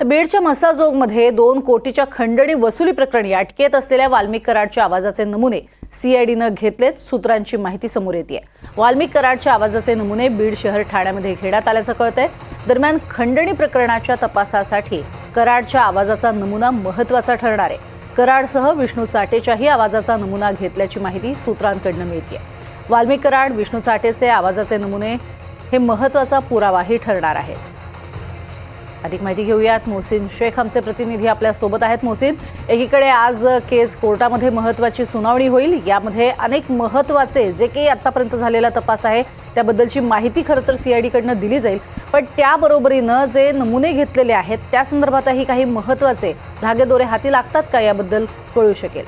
तर बीडच्या मसाजोगमध्ये दोन कोटीच्या खंडणी वसुली प्रकरणी अटकेत असलेल्या वाल्मिक कराडच्या आवाजाचे नमुने सीआयडीनं घेतलेत सूत्रांची माहिती समोर येते वाल्मिक कराडच्या आवाजाचे नमुने बीड शहर ठाण्यामध्ये घेण्यात आल्याचं कळतंय. दरम्यान खंडणी प्रकरणाच्या तपासासाठी कराडच्या आवाजाचा नमुना महत्त्वाचा ठरणार आहे. कराडसह विष्णू साठेच्याही आवाजाचा नमुना घेतल्याची माहिती सूत्रांकडनं मिळते वाल्मिक कराड विष्णू साठेचे आवाजाचे नमुने हे महत्त्वाचा पुरावाही ठरणार आहे अधिक माहिती घेऊयात. मोहसिन शेख आमचे प्रतिनिधी आपल्यासोबत आहेत. मोहसिन एकीकडे आज केस कोर्टामध्ये महत्वाची सुनावणी होईल. यामध्ये अनेक महत्त्वाचे जे काही आतापर्यंत झालेला तपास आहे त्याबद्दलची माहिती खरं तर सीआयडीकडनं दिली जाईल. पण त्याबरोबरीनं जे नमुने घेतलेले आहेत त्या संदर्भातही काही महत्त्वाचे धागेदोरे हाती लागतात का? याबद्दल कळू शकेल.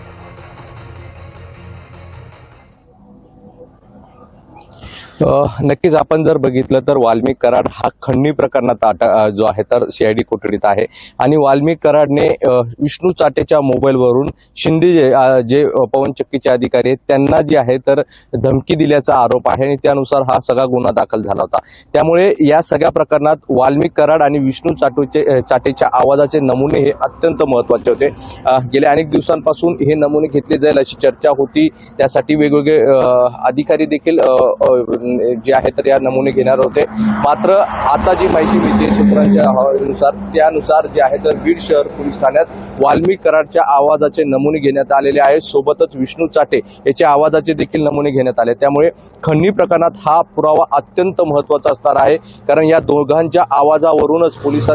नक्कीच आपण जर बघितलं तर वाल्मिक कराड हा खंडणी प्रकरणात आटा जो आहे तर सीआयडी कोठडीत आहे. आणि वाल्मिक कराडने विष्णू चाटेच्या मोबाईलवरून शिंदे जे जे पवनचक्कीचे अधिकारी आहेत त्यांना जे आहे तर धमकी दिल्याचा आरोप आहे आणि त्यानुसार हा सगळा गुन्हा दाखल झाला होता. त्यामुळे या सगळ्या प्रकरणात वाल्मिक कराड आणि विष्णू चाटूचे चाटेच्या आवाजाचे नमुने हे अत्यंत महत्त्वाचे होते. गेल्या अनेक दिवसांपासून हे नमुने घेतले जाईल अशी चर्चा होती. त्यासाठी वेगवेगळे अधिकारी देखील जे आहे तर या नमुने घेणार होते. मात्र आता जी माहिती मिळते सूत्रांच्या अहवालानुसार त्यानुसार जे आहे तर बीड शहर पोलीस ठाण्यात वाल्मिक कराडच्या आवाजाचे नमुने घेण्यात आलेले आहेत. सोबतच विष्णू चाटे याच्या आवाजाचे देखील नमुने घेण्यात आले त्यामुळे खंडणी प्रकरणात हा पुरावा अत्यंत महत्त्वाचा असणार आहे. कारण या दोघांच्या आवाजावरूनच पोलीस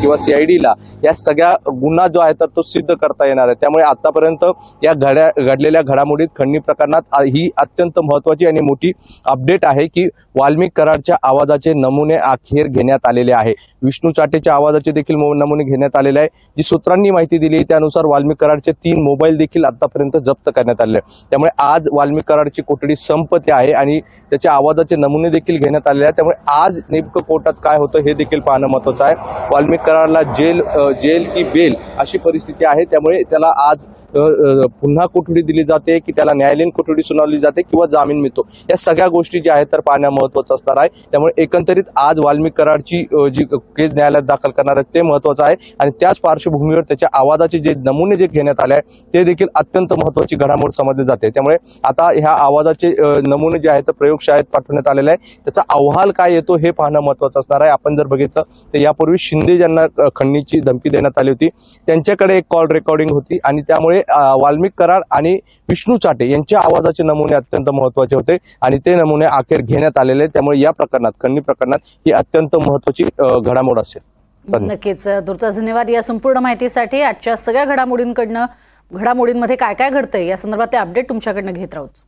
किंवा सीआयडीला या सगळ्या गुन्हा जो आहे तर तो सिद्ध करता येणार आहे. त्यामुळे आतापर्यंत या घड्या घडलेल्या घडामोडीत खंडणी प्रकरणात ही अत्यंत महत्वाची आणि मोठी अपडेट आहे आहे की वाल्मिक कराडच्या आवाजाचे नमुने अखेर घेण्यात आलेले आहे. विष्णू चाटेच्या आवाजाचे देखील नमुने घेण्यात आलेले आहे. जी सूत्रांनी माहिती दिली त्यानुसार वाल्मिक कराडचे तीन मोबाईल देखील आतापर्यंत जप्त करण्यात आले आहे. त्यामुळे आज वाल्मिक कराडची कोठडी संपते आहे आणि त्याच्या आवाजाचे नमुने देखील घेण्यात आलेले आहे त्यामुळे आज नेमकं कोर्टात काय होतं हे देखील पाहणं महत्वाचं आहे. वाल्मिक कराडला जेल जेल की बेल अशी परिस्थिती आहे. त्यामुळे त्याला आज पुन्हा कोठडी दिली जाते की त्याला न्यायालयीन कोठडी सुनावली जाते किंवा जामीन मिळतो. या सगळ्या गोष्टी ज्या आहेत तर पाहणं महत्वाचं असणार आहे. त्यामुळे एकंदरीत आज वाल्मिक कराडची जी केस न्यायालयात दाखल करणार आहे ते महत्वाचं आहे. आणि त्याच पार्श्वभूमीवर त्याच्या आवाजाचे जे नमुने जे घेण्यात आले आहे ते देखील अत्यंत महत्वाची घडामोड समजली जाते. त्यामुळे आता ह्या आवाजाचे नमुने जे आहेत प्रयोगशाळेत पाठवण्यात आलेले आहे त्याचा अहवाल काय येतो हे पाहणं महत्वाचं असणार आहे. आपण जर बघितलं तर यापूर्वी शिंदे ज्यांना खंडणीची धमकी देण्यात आली होती त्यांच्याकडे एक कॉल रेकॉर्डिंग होती. आणि त्यामुळे वाल्मिक कराड आणि विष्णू चाटे यांच्या आवाजाचे नमुने अत्यंत महत्त्वाचे होते. आणि ते नमुने अखेर घेण्यात आलेले त्यामुळे या प्रकरणात खंडणी प्रकरणात ही अत्यंत महत्वाची घडामोड असेल. नक्कीच. दुर्ता धन्यवाद या संपूर्ण माहितीसाठी. आजच्या सगळ्या घडामोडींकडनं घडामोडींमध्ये काय काय घडतंय या संदर्भातले अपडेट तुमच्याकडनं घेत राहूच.